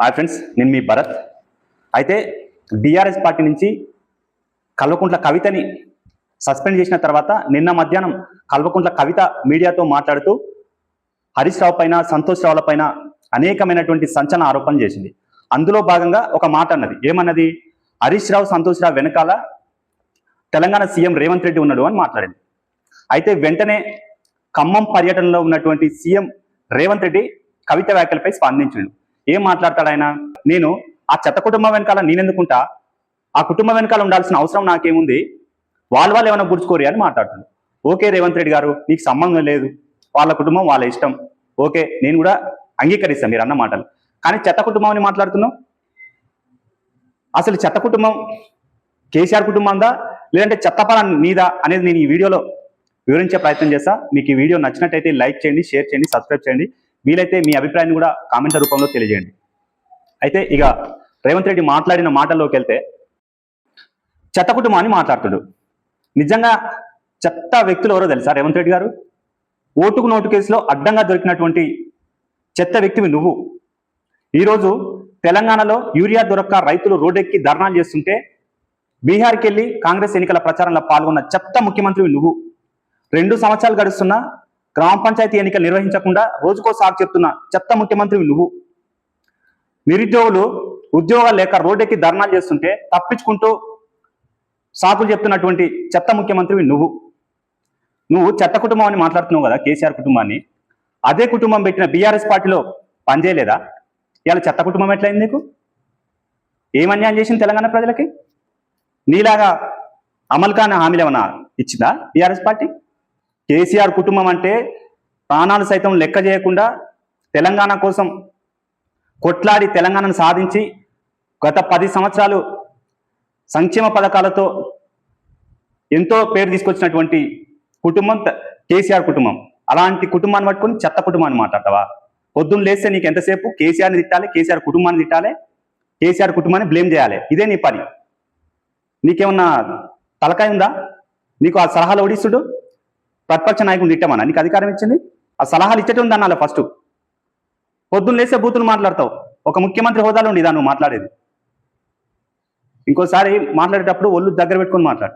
Hi friends నేను మీ భరత్. అయితే BRS party నుంచి కల్వకుంట్ల కవితని సస్పెండ్ చేసిన తర్వాత నిన్న మధ్యాహ్నం కల్వకుంట్ల కవిత మీడియాతో మాట్లాడుతూ హరీష్ రావు పైన సంతోష్ రావుల పైన అనేకమైనటువంటి సంచలన ఆరోపణలు చేసింది. అందులో భాగంగా ఒక మాట అన్నది. ఏమన్నది? హరీష్ రావు సంతోష్ రావు వెనకాల తెలంగాణ సీఎం రేవంత్ రెడ్డి ఉన్నాడు అని మాట్లాడింది. అయితే వెంటనే ఖమ్మం పర్యటనలో ఉన్నటువంటి సీఎం రేవంత్ రెడ్డి కవిత వ్యాఖ్యలపై స్పందించాడు. ఏం మాట్లాడతాడు ఆయన నేను ఆ చెత్త కుటుంబం వెనకాల నేనెందుకుంటా? ఆ కుటుంబం వెనకాల ఉండాల్సిన అవసరం నాకేముంది? వాళ్ళ వాళ్ళు ఏమైనా గుర్చుకోరు అని మాట్లాడుతున్నాడు ఓకే రేవంత్ రెడ్డి గారు నీకు సంబంధం లేదు. వాళ్ళ కుటుంబం వాళ్ళ ఇష్టం. ఓకే నేను కూడా అంగీకరిస్తాను మీరు అన్న మాటలు. కానీ చెత్త కుటుంబం అని మాట్లాడుతున్నావు? అసలు చెత్త కుటుంబం కేసీఆర్ కుటుంబందా లేదంటే చెత్తపరం నీదా అనేది నేను ఈ వీడియోలో వివరించే ప్రయత్నం చేస్తా. మీకు ఈ వీడియో నచ్చినట్టయితే లైక్ చేయండి షేర్ చేయండి సబ్స్క్రైబ్ చేయండి. వీలైతే మీ అభిప్రాయాన్ని కూడా కామెంట్ రూపంలో తెలియజేయండి. అయితే ఇక రేవంత్ రెడ్డి మాట్లాడిన మాటల్లోకి వెళ్తే చెత్త కుటుంబం అని మాట్లాడుతాడు. నిజంగా చెత్త వ్యక్తులు ఎవరో తెలుసా రేవంత్ రెడ్డి గారు? ఓటుకు నోటు కేసులో అడ్డంగా దొరికినటువంటి చెత్త వ్యక్తివి నువ్వు. ఈరోజు తెలంగాణలో యూరియా దొరక్క రైతులు రోడ్డెక్కి ధర్నాలు చేస్తుంటే బీహార్కి వెళ్ళి కాంగ్రెస్ ఎన్నికల ప్రచారంలో పాల్గొన్న చెత్త ముఖ్యమంత్రివి నువ్వు. రెండు సంవత్సరాలు గడుస్తున్నా గ్రామ పంచాయతీ ఎన్నికలు నిర్వహించకుండా రోజుకో సాగు చెప్తున్న చెత్త ముఖ్యమంత్రివి నువ్వు. నిరుద్యోగులు ఉద్యోగాలు లేక రోడ్డెక్కి ధర్నాలు చేస్తుంటే తప్పించుకుంటూ సాకులు చెప్తున్నటువంటి చెత్త ముఖ్యమంత్రివి నువ్వు. నువ్వు చెత్త కుటుంబం అని మాట్లాడుతున్నావు కదా కేసీఆర్ కుటుంబాన్ని. అదే కుటుంబం పెట్టిన బీఆర్ఎస్ పార్టీలో పనిచేయలేదా ఇవాళ చెత్త కుటుంబం ఎట్లయింది నీకు? ఏమన్యాయం చేసింది తెలంగాణ ప్రజలకి? నీలాగా అమలు కాని హామీలు ఏమన్నా ఇచ్చిందా బీఆర్ఎస్ పార్టీ? కేసీఆర్ కుటుంబం అంటే ప్రాణాలు సైతం లెక్క చేయకుండా తెలంగాణ కోసం కొట్లాడి తెలంగాణను సాధించి గత పది సంవత్సరాలు సంక్షేమ పథకాలతో ఎంతో పేరు తీసుకొచ్చినటువంటి కుటుంబం కేసీఆర్ కుటుంబం. అలాంటి కుటుంబాన్ని పట్టుకొని చెత్త కుటుంబాన్ని మాట్లాడతావా? పొద్దున్న లేస్తే నీకు ఎంతసేపు? కేసీఆర్ని తిట్టాలి కేసీఆర్ కుటుంబాన్ని తిట్టాలి కేసీఆర్ కుటుంబాన్ని బ్లేమ్ చేయాలి. ఇదే నీ పని. నీకేమన్నా తలకాయ ఉందా? నీకు ఆ సలహాలు ఓడిస్తుడు ప్రతిపక్ష నాయకుడు తిట్టమన్నా నీకు అధికారం ఇచ్చింది? ఆ సలహాలు ఇచ్చేటి ఉంది అన్నాల ఫస్ట్ పొద్దున్న లేసే బూతులు మాట్లాడతావు. ఒక ముఖ్యమంత్రి హోదాలో ఉండి ఇదా నువ్వు మాట్లాడేది? ఇంకోసారి మాట్లాడేటప్పుడు ఒళ్ళు దగ్గర పెట్టుకొని మాట్లాడు.